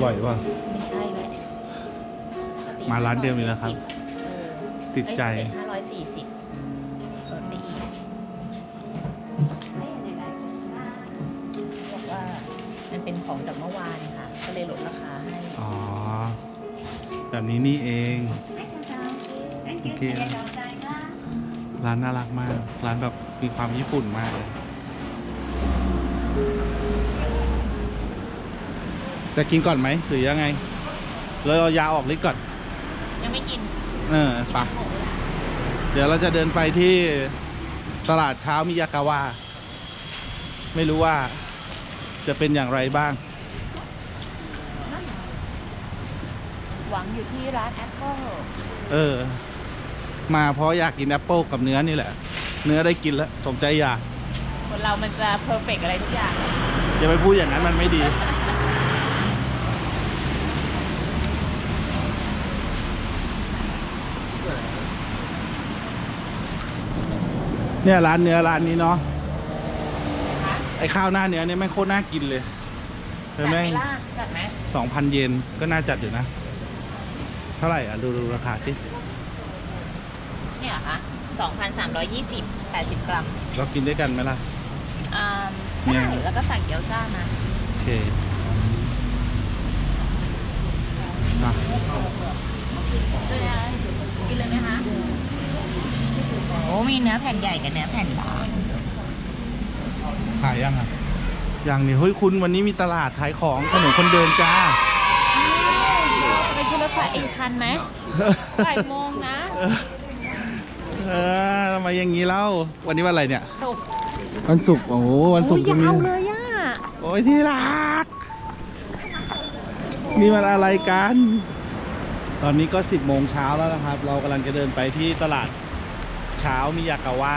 เห็นเราซื้อบ่อยป่ะไม่ใช่ไหมมาร้านเดิมอีกแล้วครับติดใจห้าร้อยสี่สิบลดไปอีกบอกว่ามันเป็นของจากเมื่อวานค่ะ ก็เลยลดราคาให้ อ๋อ แบบนี้นี่เอง โอเค ร้านน่ารักมาก ร้านแบบมีความญี่ปุ่นมากเลย จะกินก่อนไหมหรือยังไงเราเอายาออกฤทธิ์ก่อน ยังไม่กินเออไปะเดี๋ยวเราจะเดินไปที่ตลาดเช้ามิยากาวะไม่รู้ว่าจะเป็นอย่างไรบ้าง หวังอยู่ที่ร้านแอปเปิลเออ มาเพราะอยากกินแอปเปิลกับเนื้อนี่แหละ เนื้อได้กินแล้วสมใจอยากคนเรามันจะเพอร์เฟกอะไรทุกอย่างอย่าไปพูดอย่างนั้นมันไม่ดี เนี่ยร้านเนื้อร้านนี้เนาะไอ้ข้าวหน้าเนื้อเนี่ยแม่งโคตรน่ากินเลยเธจัอดไหมแม่งล่ะจัดไหมสองพันเยนก็น่าจัดอยู่นะ เท่าไหร่อะดูดูราคาสิเนี่ยเหรอคะสองพันสามร้อยยี่สิบแปดสิบกรัมเรากินด้วยกันไหมล่ะ อ่าเนี่ได้ยแล้วก็สั่งเกี๊ยวซ่ามาโอเคมากินเลยไหมคะ โอ้ มีเนื้อแผ่นใหญ่กับเนื้อแผ่นบางขายยังอะยังนี่เฮ้ยคุณวันนี้มีตลาดขายของถนนคนเดินจ้าไปขึ้นรถไฟอีกคันไหมบ่ายโมงนะ เออทำไมอย่างนี้เล่าวันนี้วันอะไรเนี่ยถูกวันศุกร์โอ้โหวันศุกร์จะโอ้ยมียาวเลยอะโอ้ยที่รักนี่มันอะไรกัน ตอนนี้ก็สิบโมงเช้าแล้วนะครับ เรากำลังจะเดินไปที่ตลาด เช้ามิยากาวะ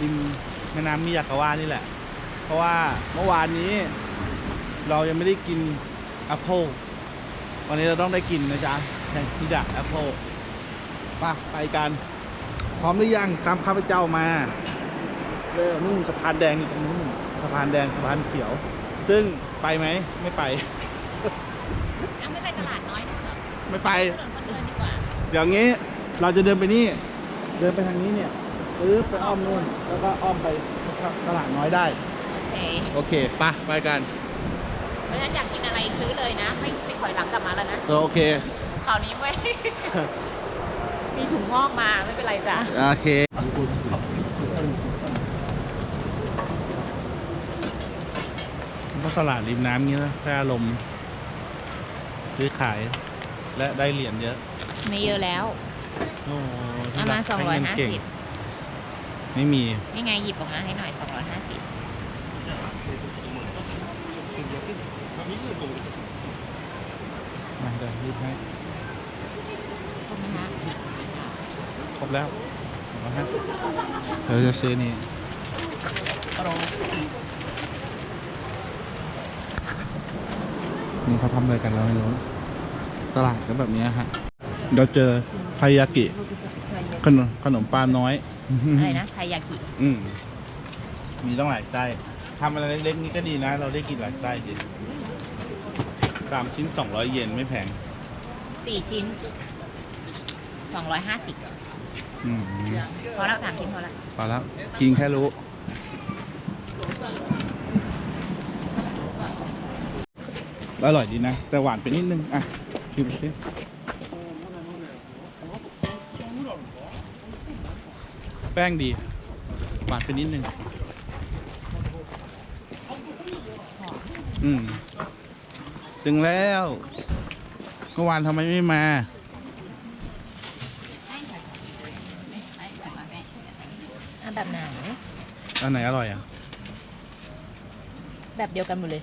ริมแม่น้ำมิยากาวะนี่แหละ เพราะว่าเมื่อวานนี้ เรายังไม่ได้กินแอปเปิลวันนี้เราต้องได้กินนะจ๊ะในที่ดักแอปเปิลไปไปกัน พร้อมหรือยังตามข้าพเจ้ามาเร็วนู่นสะพานแดงอยู่ตรงนู้นสะพานแดงสะพานเขียว ซึ่งไปไหมไม่ไปยังไม่ไปตลาดน้อยนะเหรอไม่ไปถนนคนเดินดีกว่าเดี๋ยวงี้เราจะเดินไปนี่ เดินไปทางนี้เนี่ยปึ๊บไปอ้อมนู่น แล้วก็อ้อมไปตลาดน้อยได้ โอเค โอเคไปไปกัน เพราะฉะนั้นอยากกินอะไรซื้อเลยนะ ไม่ไปถอยหลังกลับมาแล้วนะเออโอเค คราวนี้ไม่มีถุงงอกมาไม่เป็นไรจ้ะ โอเค ก็ตลาดริมน้ำงี้นะแค่อารมณ์ซื้อขายและได้เหรียญเยอะ ไม่เยอะแล้ว โอ้โห เอามาที่รักให้เงินเก่ง250ไม่มี นี่ไงหยิบออกมาให้หน่อย250มาเดี๋ยวรีบให้ขอบคุณนะครบแล้วเอาฮะเดี๋ยวจะซื้อนี่โปรนี่เขาทำอะไรกันเราไม่รู้ ตลาดก็แบบเนี้ยฮะ เราเจอไทยากิ ขนมขนมปลาน้อยอะไรนะไทยากิอืมมีต้องหลายไส้ทำอะไรเล็กๆนี่ก็ดีนะ เราได้กินหลายไส้ดีสามชิ้นสองร้อยเยนไม่แพง4ชิ้น250อืมพอแล้วสามชิ้นพอแล้วพอแล้วกินแค่รู้ อร่อยดีนะ แต่หวานไปนิดนึง อะชิมสิ แป้งดีหวานไปนิดนึง อืม ถึงแล้ว เมื่อวานทำไมไม่มา อะแบบไหนอันไหนอร่อยอะ แบบเดียวกันหมดเลย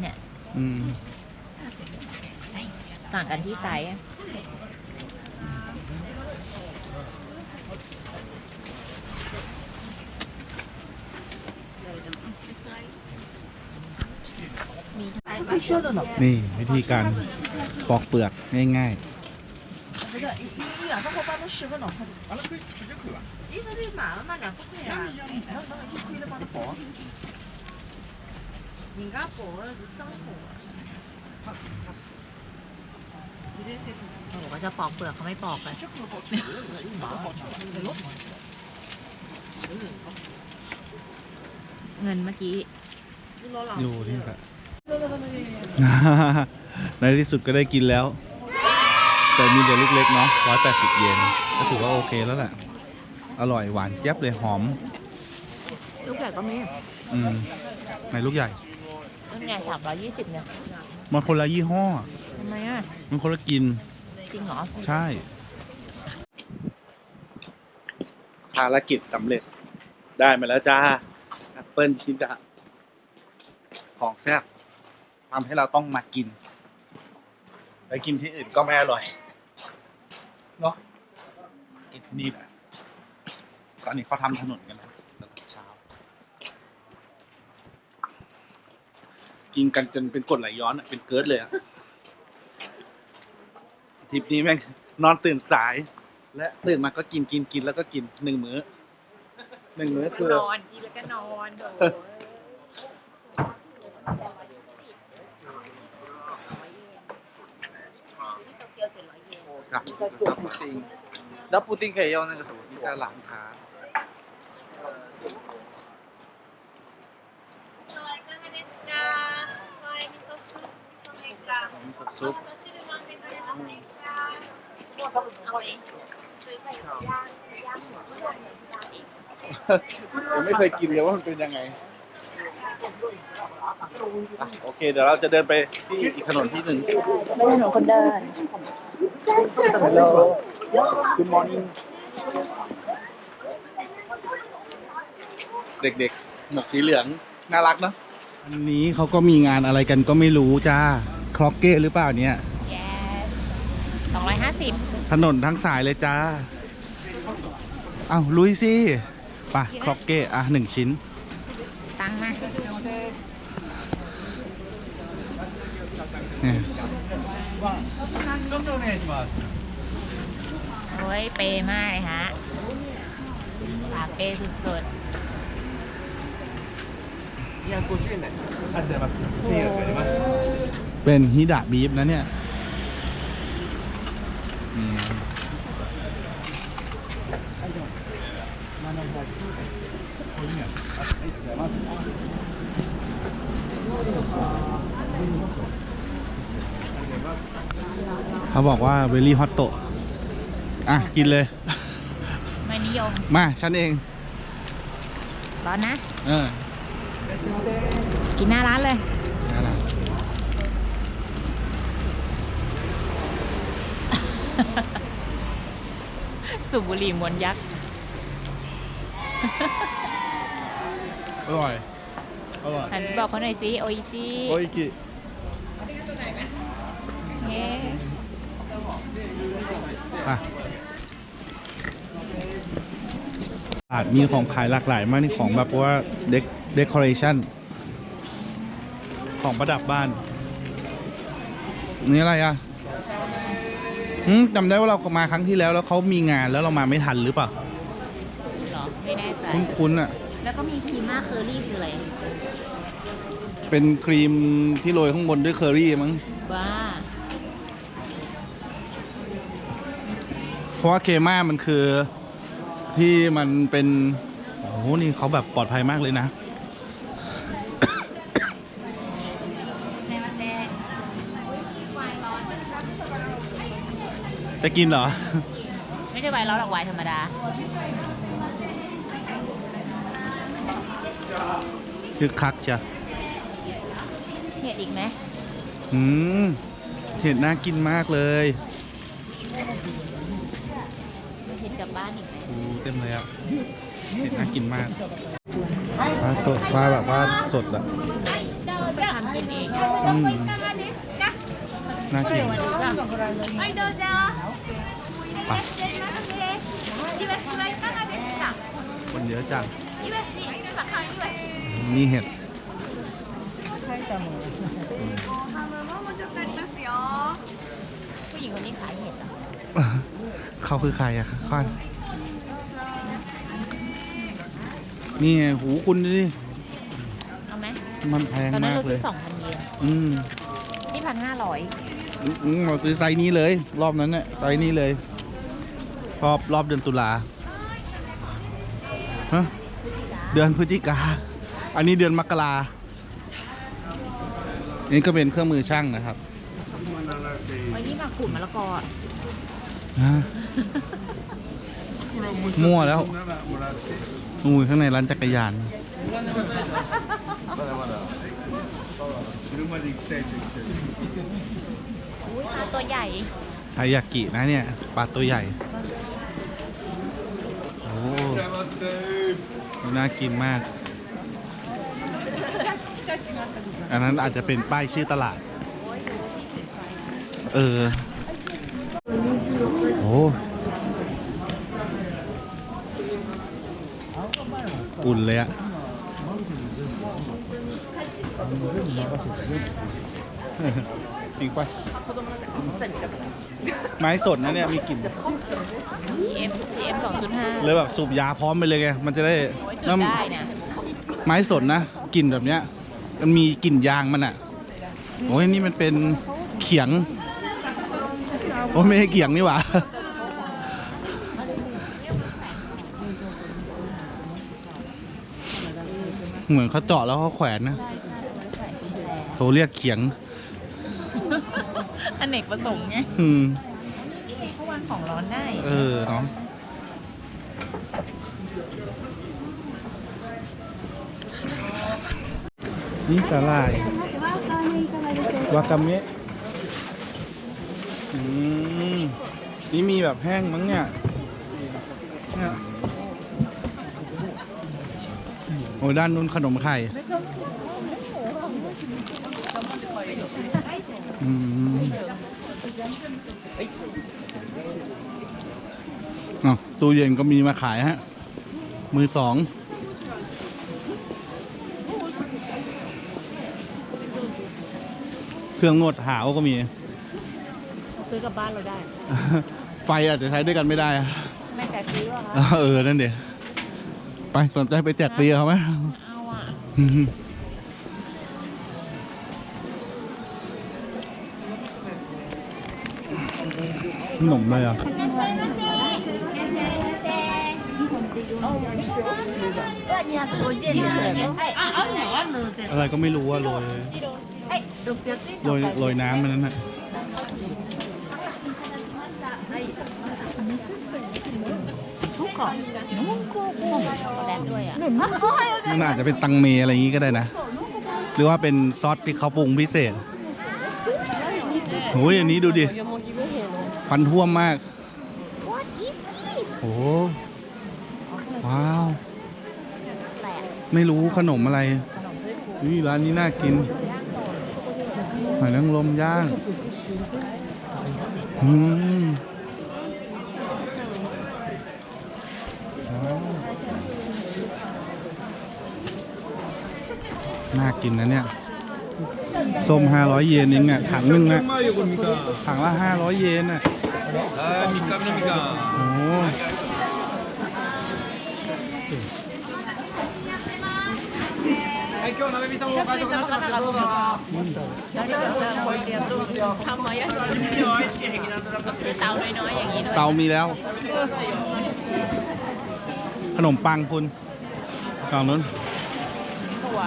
เนี่ย อืม ต่างกันที่ไซส์อะ นี่วิธีการปอกเปลือกง่ายๆโอ้โหจะปอกเปลือกเขาไม่ปอกเลยเงินเมื่อกี้ ดูนี่แหะ ในที่สุดก็ได้กินแล้ว แต่มีแต่ลูกเล็กเนาะร้อยแปดสิบเยนก็ถือว่าโอเคแล้วแหละอร่อยหวานเจี๊ยบเลยหอม ลูกใหญ่ก็มีอืมในลูกใหญ่นั่นไงสามร้อยยี่สิบเนี่ยมันคนละยี่ห้อทำไมอะมันคนละกินจริงเหรอใช่ ภารกิจสำเร็จได้มาแล้วจ้าแอปเปิลชิดะของแซ่บ ทำให้เราต้องมากิน ไปกินที่อื่นก็ไม่อร่อยเนาะกินที่นี่แหละตอนนี้เขาทำถนนกันนะตอนเช้า กินกันจนเป็นกดไหลย้อนอะเป็นเกิร์ดเลยอะทริปนี้แม่งนอนตื่นสาย และตื่นมาก็กินกินกินแล้วก็กินหนึ่งมื้อหนึ่งมื้อคือนอนกินแล้วก็นอนโถ กับ布丁，那布丁可以用那个什么一个狼茶。ซุปยังไม่เคยกินเลยว่ามันเป็นยังไงอ่ะโอเค เดี๋ยวเราจะเดินไปที่อีกถนนที่หนึ่ง ไม่ถนนคนเดิน Hello Good morning เด็กๆ หมวกสีเหลือง น่ารักเนอะอันนี้เขาก็มีงานอะไรกันก็ไม่รู้จ้า คล็อกเก้หรือเปล่าเนี่ย yes สองร้อยห้าสิบถนนทั้งสายเลยจ้า เอ้าลุยสิไปะคล็อกเก้อะหนึ่งชิ้น ตังค์มา เนี่ย โอ้ยเปย์มากเลยฮะปากเปย์สุดเป็นฮิดะบีฟนะเนี่ยนี่เขาบอกว่าเวลี่ฮอตโต อะ กินเลยๆไม่นิยม มาฉันเอง ร้อนนะ เออกินหน้าร้านเลย นั่นแหละสูบบุหรี่มวนยักษ์อร่อย อร่อย หันบอกเขาหน่อยสิโออิชิโอ้ยกิเย้ อะ อาจมีของขายหลากหลายมากนี่ของแบบว่าเดคเดคอเรชันของประดับบ้าน นี่อะไรอะหืมจำได้ว่าเรามาครั้งที่แล้วแล้วเขามีงานแล้วเรามาไม่ทันหรือเปล่าเหรอไม่แน่ใจคุ้นๆอะ แล้วก็มีครีม่าเคอรี่คืออะไร เป็นครีมที่โรยข้างบนด้วยเคอรี่มั้งบ้าเพราะว่าเคม่ามันคือ ที่มันเป็น โอ้โห นี่เขาแบบปลอดภัยมากเลยนะ จะกินเหรอ ไม่ใช่ไวน์ร้อนหรอกไวน์ธรรมดา คือคักจ้ะเห็ดอีกไหมอืม เห็ดน่ากินมากเลย เห็ดกลับบ้านอีกไหม โอ้ เต็มเลยอะเห็ดน่ากินมากปลาสดปลาแบบว่าสดอะอืมน่ากินไปคนเยอะจังมีเห็ดผู้หญิงคนนี้ขายเห็ดเหรอเขาคือใครอะคะ นี่ไงหูคุณดูดิเอาไหมมันแพงตอนนั้นมากเราเลซื้อย สองพันเยนอืมนี่พันห้าร้อยอืมเราซื้อไซส์นี้เลย รอบนั้นเนี่ยไซส์นี้เลย รอบรอบเดือนตุลาฮะเดือนพฤศจิกา อันนี้เดือนมกรานี่ก็เป็นเครื่องมือช่างนะครับไว้นี่มาขูดมะละกออะฮะ มั่วแล้ว อู้ยข้างในร้านจักรยาน อุ้ยปลาตัวใหญ่ ทายากินะเนี่ยปลาตัวใหญ่ โอ้น่ากินมาก อันนั้นอาจจะเป็นป้ายชื่อตลาด เออ อุ่นเลยอะอีกปะไม้สดนะเนี่ยมีกลิ่น PM PM สองจุดห้าเลยแบบสูบยาพร้อมไปเลยไงมันจะได้โอ้ยแล้วกินได้นะไม้สดนะกลิ่นแบบเนี้ย มันมีกลิ่นยางมันอะโอ้ยนี่มันเป็นเขียง โอ้ยไม่ใช่เขียงนี่หว่า เหมือนเขาเจาะแล้วเขาแขวนนะโทรเรียกเขียง อเนกประสงค์ไงอืมเขาวางของร้อนได้ เออเนาะนี่สาลายวากาเมะอืมนี่มีแบบแห้งมั้งเนี่ยเนี่ย โอ้ด้านนู้นขนมไข่อืมอ๋อตู้เย็นก็มีมาขายฮะ มือสองเครื่องนวดหาวก็มี ซื้อกลับบ้านเราได้ ไฟอาจจะใช้ด้วยกันไม่ได้อะไม่แต่ซื้อหรอคะเออ นั่นเดี๋ยว ไปสนใจไปแจกเบียร์เขาไหมเอาอะอืมขนมอะไรอะอะไรก็ไม่รู้ว่าโรยโรยโรยน้ำมันนั้นน่ะทุก ของนุ่งกูกูแลนด้วยอะมันอาจจะเป็นตังเมอะไรอย่างงี้ก็ได้นะ หรือว่าเป็นซอสที่เขาปรุงพิเศษโอ้ยอันนี้ดูดิฟันท่วมมากโอ้ว้าว ไม่รู้ขนมอะไรนี่ร้านนี้น่ากินหอยนางรมย่างอืมว้าว น่ากินนะเนี่ย ส้ม 500 เยนเองอ่ะ ถังหนึงอ่ะ ถังละ 500 เยนอ่ะ はい、みかんみかん。 โอ้โห はい、今日鍋みそもお買い得になってますよ。どうぞ。 ทำน้อยซื้อเตาน้อยๆอย่างนี้ด้วย เตามีแล้ว ขนมปังคุณฝั่งนู้น ถั่ว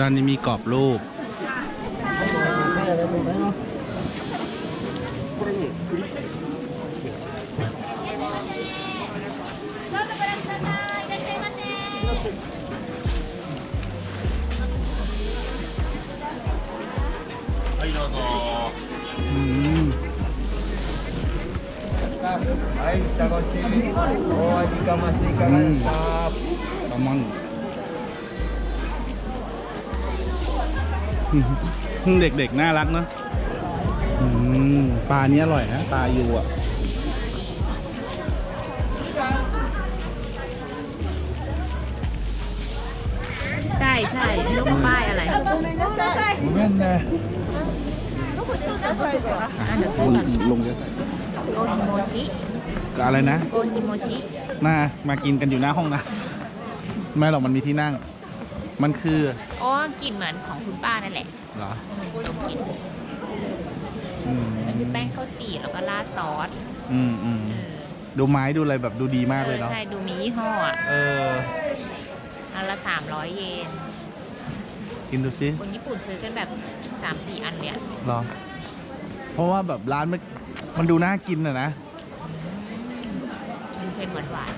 ด้านนี้มีกรอบรูป はい、どうぞ。อืม はい、下ごち。お味かましていかがですか。 แซ เด็กๆ น่ารักเนาะปลาเนี้ยอร่อยนะปลาอยู่อะใช่ใช่ลูกป้ายอะไรแม่นนะลงเยอะโอนิโมชิอะไรนะโอนิโมชิน่ามากินกันอยู่หน้าห้องนะ ไม่หรอกมันมีที่นั่ง มันคือ อ๋อกลิ่นเหมือนของคุณป้านั่นแหละเหรอดมกลิ่นอืมมันคือแป้งข้าวจี่แล้วก็ราดซอสอืมอืมเออดูไม้ดูอะไรแบบดูดีมากเลยเออเนาะใช่ดูมียี่ห้ออะเอออันละสามร้อยเยนกินดูสิคนญี่ปุ่นซื้อกันแบบสามสี่อันเนี่ยเหรอ เพราะว่าแบบร้านมันมันดูน่ากินอะนะมันเค็มหวานหวาน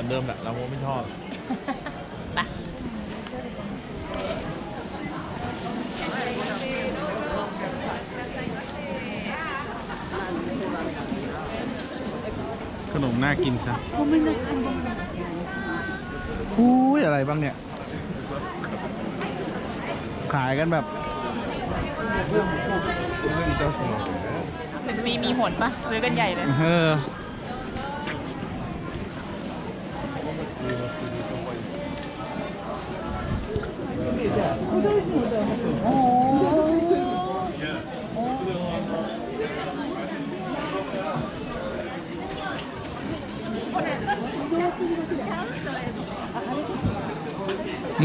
เหมือนเดิมแหละเราไม่ชอบๆไปะขนมน่ากินครับอุ้ยอะไรบ้างเนี่ย ขายกันแบบมันมีมีหนปะซื้อกันใหญ่เลย เออ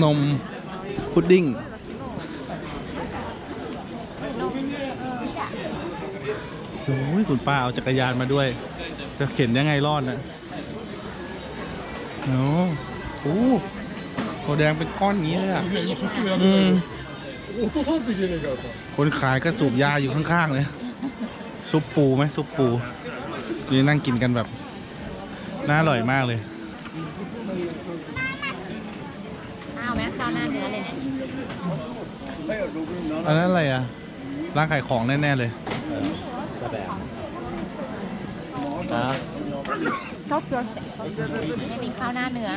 นม พุดดิ้ง โอ้ยคุณป้าเอาจักรยานมาด้วย จะเข็นยังไงรอดนะโอ้โหโหแดงเป็นก้อนอย่างนี้เลยอะอืมคนขายก็สูบยาอยู่ข้างๆเลย ซุปปูไหมซุปปูนี่นั่งกินกันแบบ น่าอร่อยมากเลย ข้าวไหมข้าวหน้าเนื้อเลยเนี่ย อันนั้นอะไรอะ ร้านขายของแน่ ๆ เลยซอสไม่มีข้าวหน้าเนื้อ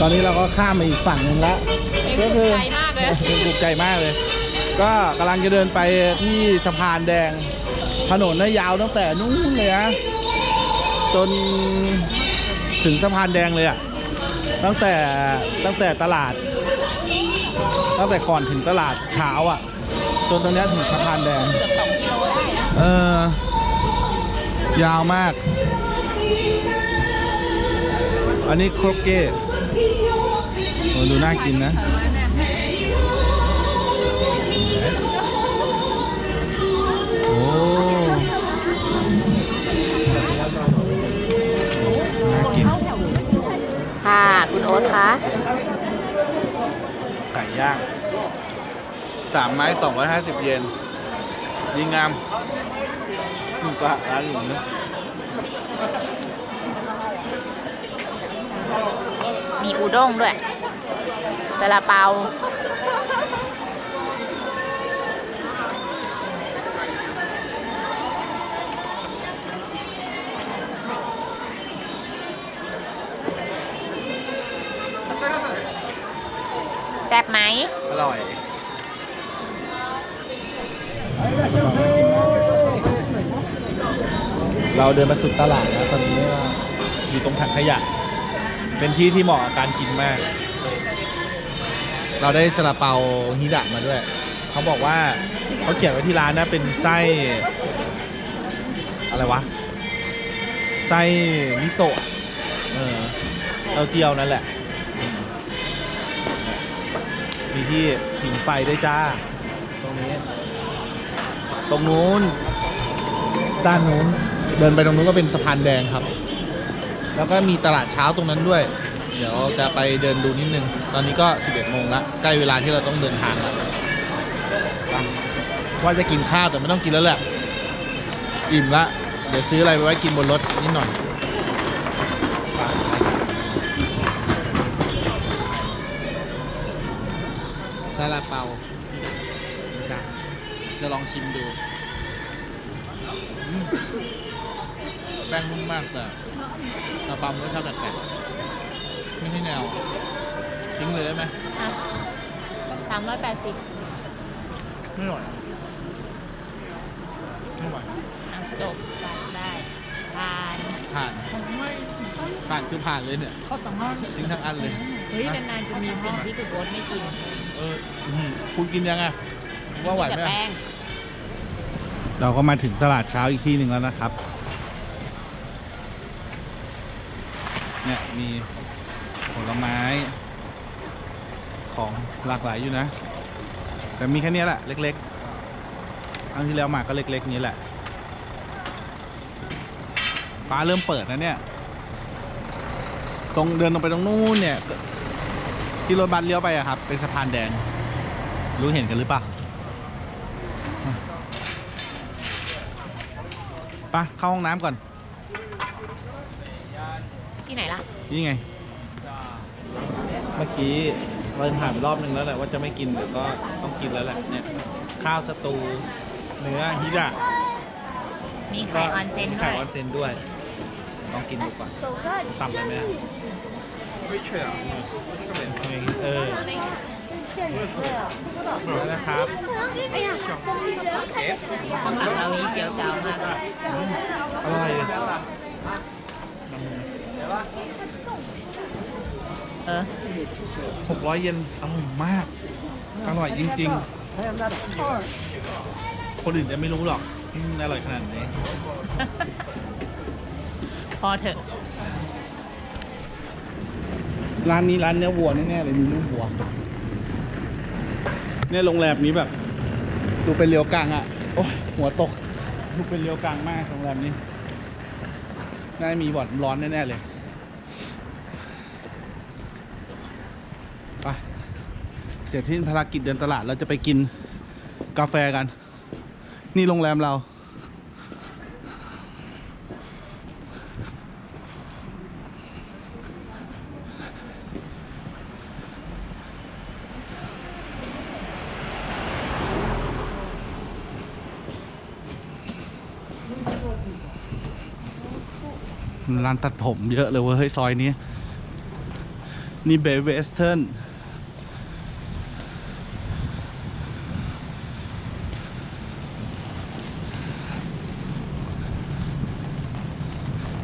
ตอนนี้เราก็ข้ามมาอีกฝั่งหนึ่งแล้วก็คือไกลมากเลยถูกใจมากเลย ก็กำลังจะเดินไปที่สะพานแดง ถนนน่ะยาวตั้งแต่นู้นเลยนะจนถึงสะพานแดงเลยอะตั้งแต่ตั้งแต่ตลาด ตั้งแต่ก่อนถึงตลาดเช้าอะจนตรงเนี้ยถึงสะพานแดง เกือบสองกิโลได้นะเออ ยาวมาก อันนี้โครกเก้โอ้ดูน่ากินนะ โอ้ น่ากิน ค่ะ คุณโอ๊ตคะไก่ ย่างสามไม้สองร้อยห้าสิบเยนดีงามนี่ก็ร้านหลุมนะมีอูด้งด้วยซาลาเปา แซ่บไหม อร่อย เราเดินมาสุดตลาดแล้วตอนนี้อยู่ตรงถังขยะ เป็นที่ที่เหมาะกับการกินมาก เราได้ซาลาเปาฮิดะมาด้วย เขาบอกว่าเขาเขียนไว้ที่ร้านนะเป็นไส้ อะไรวะ ไส้มิโซะเออเต้าเจี้ยวนั่นแหละ มีที่ผิงไฟด้วยจ้า ตรงนี้ ตรงนู้น ด้านนู้น เดินไปตรงนู้นก็เป็นสะพานแดงครับ แล้วก็มีตลาดเช้าตรงนั้นด้วย เดี๋ยวจะไปเดินดูนิดนึง ตอนนี้ก็ 11โมงละใกล้เวลาที่เราต้องเดินทางแล้วว่าจะกินข้าวแต่ไม่ต้องกินแล้วแหละ อิ่มละ เดี๋ยวซื้ออะไรไปไว้กินบนรถนิดหน่อยาลาเปานี่นะจ๊ะจะลองชิมดูอืมแป้งนุ่มมากแต่ซาลาเปามันรสชาติแปลกๆไม่ใช่แนวทิ้งเลยได้ไหมสามร้อยแปดสิบไม่อร่อยไม่ไหวจบได้ทานผ่านผ่านคือผ่านเลยเนี่ยทิ้งทั้งอันเลย เฮ้ยนานๆจะมีสิ่งที่คุณโอ๊ตไม่กิน เอออื้อหือคุณกินยังไงว่าไหวแต่ไหมแป้งเราก็มาถึงตลาดเช้าอีกที่หนึ่งแล้วนะครับ เนี่ยมีผลไม้ของหลากหลายอยู่นะ แต่มีแค่เนี้ยแหละเล็กๆครั้งที่แล้วมาก็เล็กๆนี้แหละ ฟ้าเริ่มเปิดนะเนี่ย ตรงเดินลงไปตรงนู้นเนี่ย ที่รถบัสเลี้ยวไปอะครับ เป็นสะพานแดง รู้เห็นกันหรือเปล่าไปะเข้าห้องน้ำก่อน ที่ไหนล่ะ นี่ไง เมื่อกี้เราผ่านไปรอบนึงแล้วแหละว่าจะไม่กินเดี๋ยวก็ต้องกินแล้วแหละเนี่ยข้าวสตู เนื้อฮิดะมีไข่ออนเซนมีด้ไข่วยออนเซนด้วยต้องกินดูก่อนต่ำไปไหมอะ เออแล้วนะครับข้างหลังเรานี้เจียวจ้าวมากเลยอร่อยเออหกร้อยเยนอร่อยมาก อร่อยจริงๆ คนอื่นจะไม่รู้หรอกที่มันอร่อยขนาดไหนพอเถอะ ร้านนี้ร้านเนื้อวัวแน่ๆเลยมีลูกวัวเนี่ยโรงแรมนี้แบบ ดูเป็นเรียวกังอะ โอ้ยหัวตก ดูเป็นเรียวกังมากโรงแรมนี้น่าจะมีบ่อนร้อนแน่ๆเลยไปเสร็จที่ภารกิจเดินตลาดเราจะไปกินกาแฟกัน นี่โรงแรมเรา ร้านตัดผมเยอะเลยเว้ยเฮ้ยซอยนี้ นี่เบเวสเทิร์น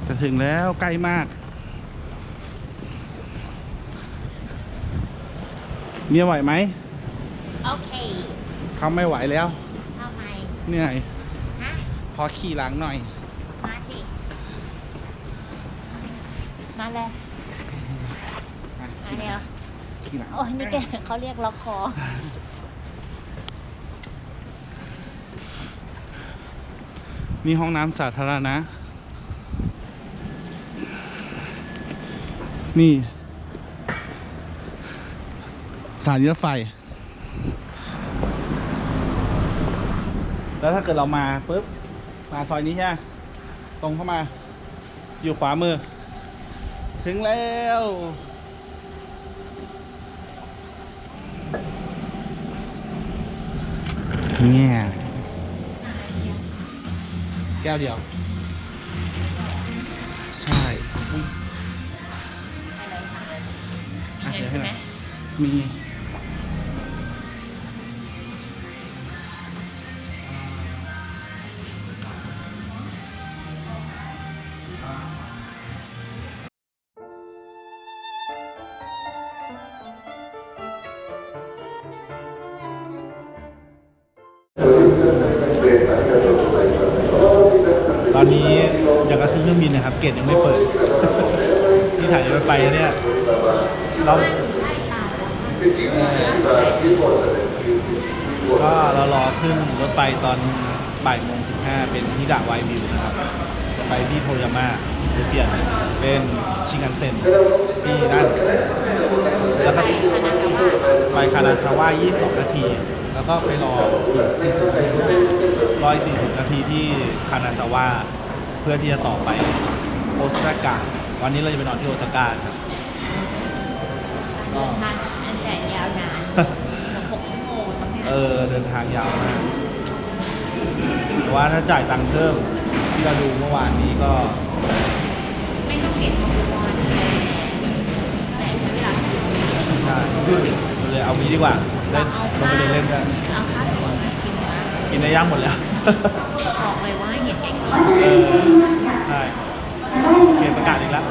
จะถึงแล้วใกล้มาก เมียไหวไหม โอเคเขาไม่ไหวแล้วทำไมเหนื่อย ฮะ ขอขี่หลังหน่อย มาสิ มาเลยมามาเร็วขี่หลังโอ้ยนี่แกเขาเรียกล็อกคอนี่ห้องน้ำสาธารณะ นี่สถายรถไฟ แล้วถ้าเกิดเรามาปุ๊บ มาซอยนี้ใช่ไหมตรงเข้ามา อยู่ขวามือ ถึงแล้ว เนี่ย แก้วเดียว ใช่อุ๊ยอะเห็นเดี๋ยวใช่ให้หไหมน่อยมี เครื่องบินนะครับ เกตยังไม่เปิด ที่ถ่ายรถไฟเนี่ยเราก็เรารอขึ้นรถไฟตอนบ่ายโมงสิบห้าเป็นฮิดะไววิวนะครับ ไปที่โทยาม่าหรือเปลี่ยนเป็นชิงกันเซ็นที่นั่นแล้วก็ไปคานาซาวะ22 นาที แล้วก็ไปรออีกร้อยสี่สิบนาทีที่คานาซาวะ เพื่อที่จะต่อไปโอซาก้าวันนี้เราจะไปนอนที่โอซาก้าครับก็ ทางอันแสนยาวนานเกือบหกชั่วโมงต้องเออเดินทางยาวมากแต่ว่าถ้าจ่ายตังค์เพิ่มที่เราดูเมื่อวานนี้ก็ไม่ต้องเก็บของวอนแต่ใช้เวลาใช่เลยเอางี้ดีกว่าเล่นลงไปเดินเล่นกันเอาค่าตั๋วมากินนะกินในย่างหมดแล้วบอก เออใช่โอเคประกาศอีกแล้ว